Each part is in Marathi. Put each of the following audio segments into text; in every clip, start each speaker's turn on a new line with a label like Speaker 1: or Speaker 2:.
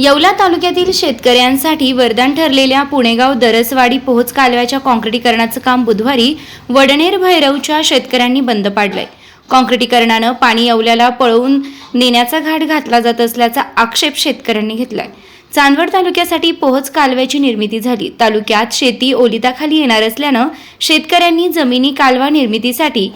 Speaker 1: येवला तालुक्यातील शेतकऱ्यांसाठी वरदान ठरलेल्या पुणेगाव दरसवाडी पोहोच कालव्याच्या काँक्रिटीकरणाचं काम बुधवारी वडनेर भैरवच्या शेतकऱ्यांनी बंद पाडलंय. काँक्रिटीकरणानं पाणी येवल्याला पळवून नेण्याचा घाट घातला जात असल्याचा आक्षेप शेतकऱ्यांनी घेतलाय. चांदवड तालुक्यासाठी पोहोच कालव्याची निर्मिती झाली. तालुक्यात शेती ओलिताखाली येणार असल्यानं शेतकऱ्यांनी जमिनी कालवा निर्मितीसाठी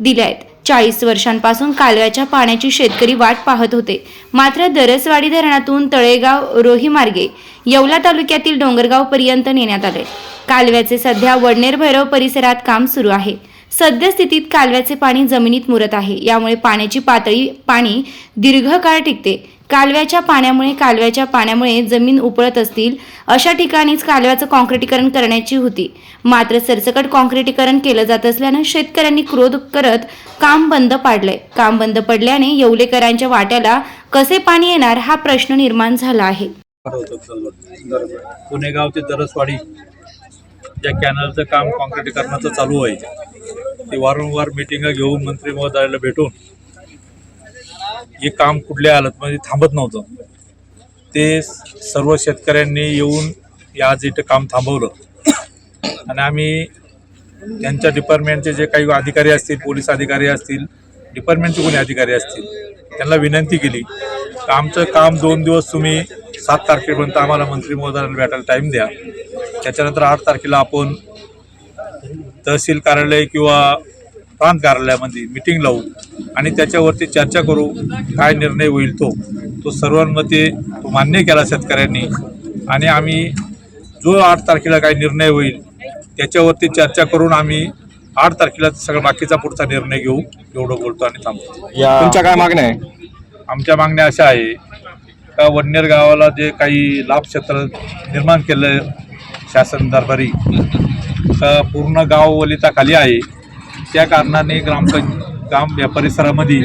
Speaker 1: दिल्या आहेत चाळीस वर्षांपासून कालव्याच्या पाण्याची शेतकरी वाट पाहत होते. मात्र दरसवाडी धरणातून तळेगाव रोही मार्गे येवला तालुक्यातील डोंगरगाव पर्यंत नेण्यात आले. कालव्याचे सध्या वडनेर भैरव परिसरात काम सुरू आहे. सद्यस्थितीत कालव्याचे पाणी जमिनीत मुरत आहे. यामुळे पाण्याची पातळी पाणी दीर्घकाळ टिकते. कालव्याच्या पाण्यामुळे कालव्याच्या पाण्यामुळे जमीन उपळत असतील अशा ठिकाणीच कालव्याचं काँक्रिटीकरण करण्याची होती. मात्र सरसकट काँक्रिटीकरण केलं जात असल्यानं शेतकऱ्यांनी क्रोध करत काम बंद पाडलंय. काम बंद पडल्याने येवलेकरांच्या वाट्याला कसे पाणी येणार हा प्रश्न निर्माण झाला आहे.
Speaker 2: पुणेगाव ते दरसवाडी ज्या कॅनलचं काम काँक्रिटीकरणाचं चालू आहे ते वारंवार मिटिंग घेऊन मंत्री महोदयाला भेटून हे काम कुठल्या हालतमध्ये थांबत नव्हतं. ते सर्व शेतकऱ्यांनी येऊन या आज इथं काम थांबवलं. आणि आम्ही त्यांच्या डिपार्टमेंटचे जे काही अधिकारी असतील पोलीस अधिकारी असतील डिपार्टमेंटचे कोणी अधिकारी असतील त्यांना विनंती केली तर आमचं काम दोन दिवस तुम्ही सात तारखेपर्यंत आम्हाला मंत्री महोदयांना भेटायला टाईम द्या. त्याच्यानंतर आठ तारखेला आपण तहसील कार्यालय किंवा प्रांत कार्यालयामध्ये मिटिंग लावू आणि त्याच्यावरती चर्चा करू काय निर्णय होईल तो. तो सर्वांमध्ये तो मान्य केला शेतकऱ्यांनी. आणि आम्ही जो आठ तारखेला काय निर्णय होईल त्याच्यावरती चर्चा करून आम्ही आठ तारखेला सगळं बाकीचा पुढचा निर्णय घेऊ. एवढं बोलतो आणि थांबतो.
Speaker 3: या
Speaker 4: तुमच्या काय मागण्या आहे?
Speaker 2: आमच्या मागण्या अशा आहे का वडनेर गावाला जे काही लाभ क्षेत्र निर्माण केलं शासन दरबारी तर पूर्ण गाव वलिताखाली आहे त्या कारणाने ग्रामपंच ग्राम या परिसरामध्ये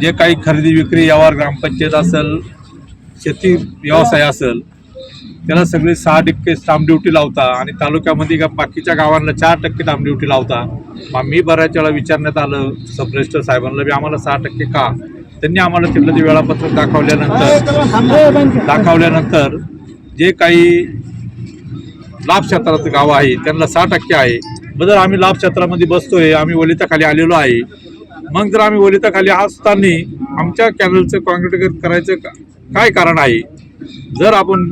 Speaker 2: जे काही खरेदी विक्री यावर ग्रामपंचायत असेल शेती व्यवसाय असेल त्याला सगळे सहा टक्के स्टाम्प ड्युटी लावता आणि तालुक्यामध्ये का बाकीच्या गावांना चार टक्के स्टाम्प ड्युटी लावता. मग मी बऱ्याच वेळा विचारण्यात आलं सब रजिस्टर साहेबांना बी आम्हाला सहा टक्के का? त्यांनी आम्हाला तिथलं ते वेळापत्रक दाखवल्यानंतर दाखवल्यानंतर जे काही लाभ क्षेत्राचं गाव आहे त्यांना सहा टक्के आहे. बदल जर आम्ही लाभ क्षेत्रामध्ये बसतोय आम्ही ओलिताखाली आलेलो आहे मग जर आम्ही ओलिताखाली असताना आमच्या कॅनलचं कॉन्क्रीट करायचं का- काय कारण आहे? जर आपण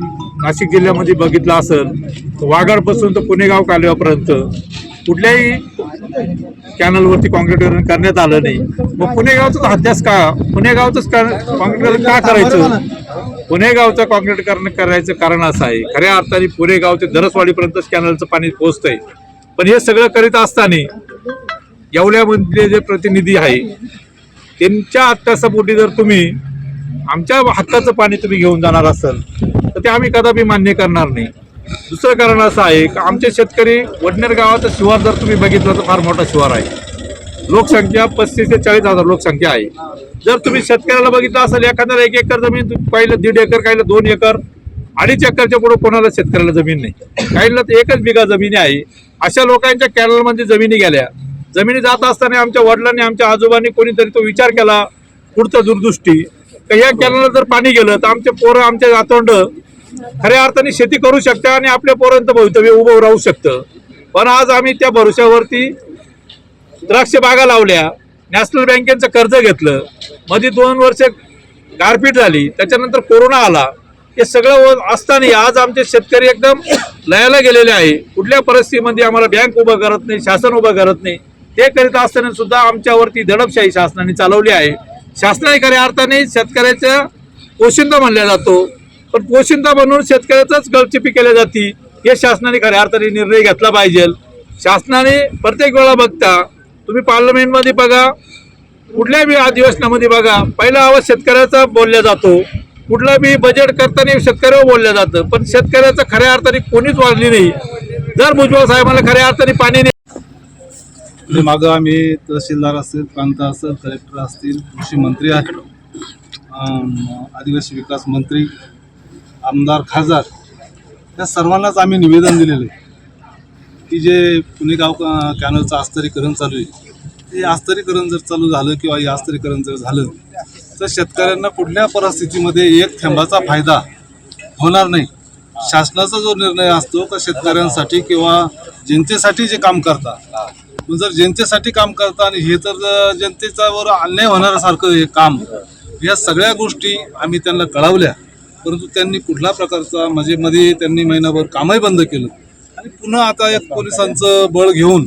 Speaker 2: नाशिक जिल्ह्यामध्ये बघितलं असेल तर वाघाडपासून तर पुणेगाव कालव्यापर्यंत कुठल्याही कॅनलवरती कॉन्क्रीटकरण करण्यात आलं नाही. मग पुणेगावचं हत्यास का पुणेगावचंच कॉन्क्रीटकरण का करायचं? पुणेगावचं कॉन्क्रीटकरण करायचं कारण असं आहे. खऱ्या अर्थाने पुणेगाव ते दरसवाडीपर्यंतच कॅनलचं पाणी पोचतंय पण हे सगळं करीत असताना येवल्यामधले जे प्रतिनिधी आहे त्यांच्या अत्यासापोटी जर तुम्ही आमच्या हक्काचं पाणी तुम्ही घेऊन जाणार असाल तर ते आम्ही कदापि मान्य करणार नाही. दुसरं कारण असं आहे की आमचे शेतकरी वडनेर गावाचं शिवार जर तुम्ही बघितलं तर फार मोठा शिवार आहे. लोकसंख्या पस्तीस ते चाळीस हजार लोकसंख्या आहे. जर तुम्ही शेतकऱ्याला बघितलं असेल एखाद्याला एक एकर जमीन पाहिलं दीड एकर काहीला दोन एकर अडीच एकरच्या पुढे कोणाला शेतकऱ्याला जमीन नाही. काहीला तर एकच बिघा जमीन आहे. अशा लोकांच्या कॅनलमध्ये जमिनी गेल्या. जमिनी जात असताना आमच्या वडिलांनी आमच्या आजोबांनी कोणीतरी तो विचार केला पुढचा दूरदृष्टी. तर या कॅनलला जर पाणी गेलं तर आमचे पोरं आमचे नातवंड खऱ्या अर्थाने शेती करू शकतं आणि आपल्या पोरांचं भवितव्य उभं राहू शकतं. पण आज आम्ही त्या भरोश्यावरती द्राक्ष बागा लावल्या नॅशनल बँकेचं कर्ज घेतलं. मध्ये दोन वर्ष गारपीट झाली त्याच्यानंतर कोरोना आला. हे सगळं असताना आज आमचे शेतकरी एकदम लयाला गेलेले आहे. कुठल्या परिस्थितीमध्ये आम्हाला बँक उभं करत नाही शासन उभं करत नाही ते करीत असताना सुद्धा आमच्यावरती दडपशाही शासनाने चालवली आहे. शासनाने खऱ्या अर्थाने शेतकऱ्याचा पोशिंदा मानला जातो. पण पोशिंदा बनवून शेतकऱ्याचाच गळचिपी केल्या जाती. हे शासनाने खऱ्या अर्थाने निर्णय घेतला पाहिजे. शासनाने प्रत्येक वेळा बघता तुम्ही पार्लमेंटमध्ये बघा कुठल्याही अधिवेशनामध्ये बघा पहिला आवाज शेतकऱ्याचा बोलला जातो. कुठला बी बजेट करताना शेतकऱ्यावर बोललं जातं. पण शेतकऱ्याचं खऱ्या अर्थाने कोणीच वाढली नाही. जर भुजबळ साहेबांना खऱ्या अर्थाने पाणी नाही म्हणजे
Speaker 3: मागं आम्ही तहसीलदार असेल प्रांत असेल कलेक्टर असतील कृषी मंत्री आहेत. आदिवासी विकास मंत्री आमदार खासदार या सर्वांनाच आम्ही निवेदन दिलेलं आहे. की जे पुणे गाव कॅनलचं आस्तरीकरण चालू आहे ते आस्तरीकरण जर चालू झालं किंवा हे आस्तरीकरण जर झालं तर शेतकऱ्यांना कुठल्या परिस्थितीमध्ये एक थेंबाचा फायदा होणार नाही. शासनाचा जो निर्णय असतो का शेतकऱ्यांसाठी किंवा जनतेसाठी जे काम करता जर जनतेसाठी काम करता आणि हे तर अं, जनतेच्यावर अन्याय होणाऱ्यासारखं हे काम या सगळ्या गोष्टी आम्ही त्यांना कळवल्या. परंतु त्यांनी कुठल्या प्रकारचा म्हणजे मध्ये त्यांनी महिनाभर कामही बंद केलं. आणि पुन्हा आता एक पोलिसांचं बळ घेऊन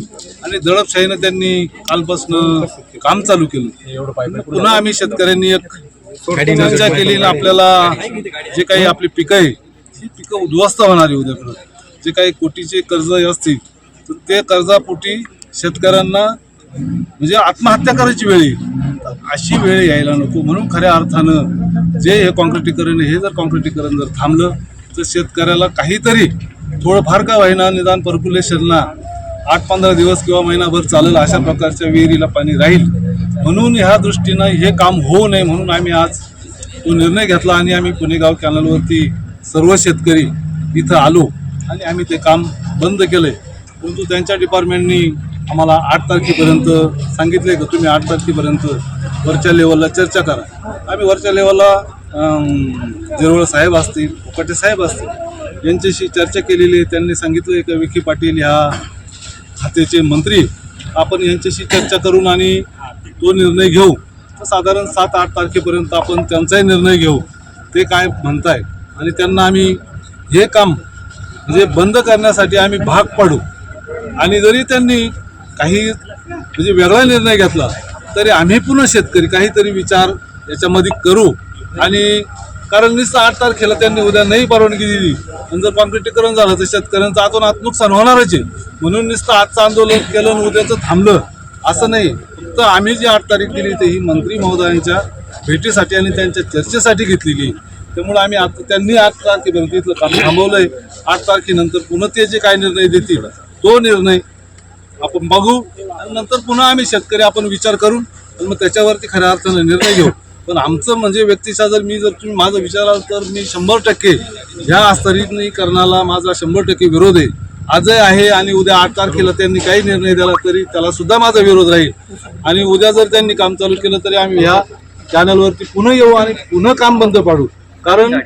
Speaker 3: आणि दडपशाहीनं त्यांनी कालपासनं काम चालू केलं. पुन्हा आम्ही शेतकऱ्यांनी एक चर्चा केली आपल्याला जे काही आपली पिकं आहे ही पिकं उद्ध्वस्त होणारी उद्याकडं जे काही कोटीचे कर्ज असतील तर ते कर्जापोटी शेतकऱ्यांना म्हणजे आत्महत्या करायची वेळ येईल. अशी वेळ यायला नको. म्हणून खऱ्या अर्थानं जे हे कॉन्क्रिटीकरण हे जर कॉन्क्रिटीकरण जर थांबलं तर शेतकऱ्याला काहीतरी थोडंफार का होईना निदान पर्क्युलेशनला आठ पंधरा दिवस किंवा महिनाभर चालेल अशा प्रकारच्या विहिरीला पाणी राहील. म्हणून ह्या दृष्टीनं हे काम होऊ नये म्हणून आम्ही आज तो निर्णय घेतला आणि आम्ही पुणेगाव कॅनलवरती सर्व शेतकरी इथं आलो आणि आम्ही ते काम बंद केलंय परंतु त्यांच्या डिपार्टमेंटनी आम्हाला आठ तारखेपर्यंत सांगितले की तुम्ही आठ तारखेपर्यंत वरच्या लेवलला चर्चा करा. आम्ही वरच्या लेवलला जेरवळ साहेब असतील उकाटे साहेब असतील यांच्याशी चर्चा केलेली आहे. त्यांनी सांगितलं की विखे पाटील ह्या खात्याचे मंत्री आपण यांच्याशी चर्चा करून आणि तो निर्णय घेऊ. तर साधारण सात आठ तारखेपर्यंत आपण त्यांचाही निर्णय घेऊ. ते काय म्हणताय? आणि त्यांना आम्ही हे काम म्हणजे बंद करण्यासाठी आम्ही भाग पाडू. आणि जरी त्यांनी काही म्हणजे वेगळा निर्णय घेतला तरी आम्ही पुन्हा शेतकरी काहीतरी विचार याच्यामध्ये करू. आणि कारण नुसतं आठ तारखेला त्यांनी उद्या नाही परवानगी दिली. आणि जर कॉन्क्रिटीकरण झालं तर शेतकऱ्यांचं आतून आत नुकसान होणारच आहे. म्हणून नुसतं आजचं आंदोलन केलं आणि उद्याचं थांबलं. असं नाही. फक्त आम्ही जी आठ तारीख दिली ते ही मंत्री महोदयांच्या भेटीसाठी आणि त्यांच्या चर्चेसाठी घेतलेली त्यामुळे आम्ही आता त्यांनी आठ तारखेपर्यंत इथलं काम थांबवलंय. आठ तारखेनंतर पुन्हा ते जे काय निर्णय देतील तो निर्णय आपण बघू. आणि नंतर पुन्हा आम्ही शेतकरी आपण विचार करून मग त्याच्यावरती खऱ्या अर्थानं निर्णय घेऊ. पण आमचं म्हणजे व्यक्तिशः जर मी जर तुम्ही माझं विचाराल तर मी शंभर टक्के ह्या आस्तरीकरणाला माझा शंभर टक्के विरोध आहे. आजही आहे आणि उद्या आठ तारखेला त्यांनी काही निर्णय दिला तरी त्याला सुद्धा माझा विरोध राहील. आणि उद्या जर त्यांनी काम चालू केलं तरी आम्ही ह्या चॅनलवरती पुन्हा येऊ आणि पुन्हा काम बंद पाडू. कारण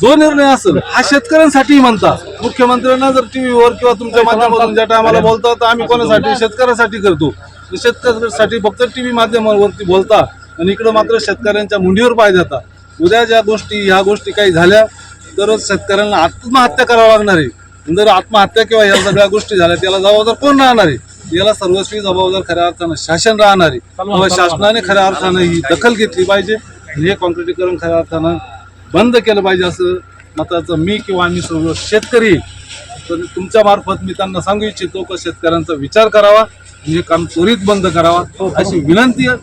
Speaker 3: जो निर्णय असेल हा शेतकऱ्यांसाठी म्हणता मुख्यमंत्र्यांना जर टीव्हीवर किंवा तुमच्या माध्यमातून ज्या टायमाला बोलता तर आम्ही कोणासाठी? शेतकऱ्यासाठी करतो. शेतकऱ्यासाठी फक्त टीव्ही माध्यमावरती बोलता आणि इकडं मात्र शेतकऱ्यांच्या मुंडीवर पाय देता उद्या ज्या गोष्टी ह्या गोष्टी काही झाल्या तरच शेतकऱ्यांना आत्महत्या करावं लागणार आहे. जर आत्महत्या किंवा ह्या सगळ्या गोष्टी झाल्या त्याला जबाबदार कोण राहणार आहे? याला सर्वस्वी जबाबदार खऱ्या अर्थानं शासन राहणार आहे. शासनाने खऱ्या अर्थानं ही दखल घेतली पाहिजे आणि हे कॉन्क्रिटीकरण खऱ्या अर्थानं बंद केलं पाहिजे असं मताचं मी किंवा आम्ही सर्व शेतकरी. तर तुमच्या मार्फत मी त्यांना सांगू इच्छितो की शेतकऱ्यांचा विचार करावा हे काम त्वरित बंद करावा. अशी विनंती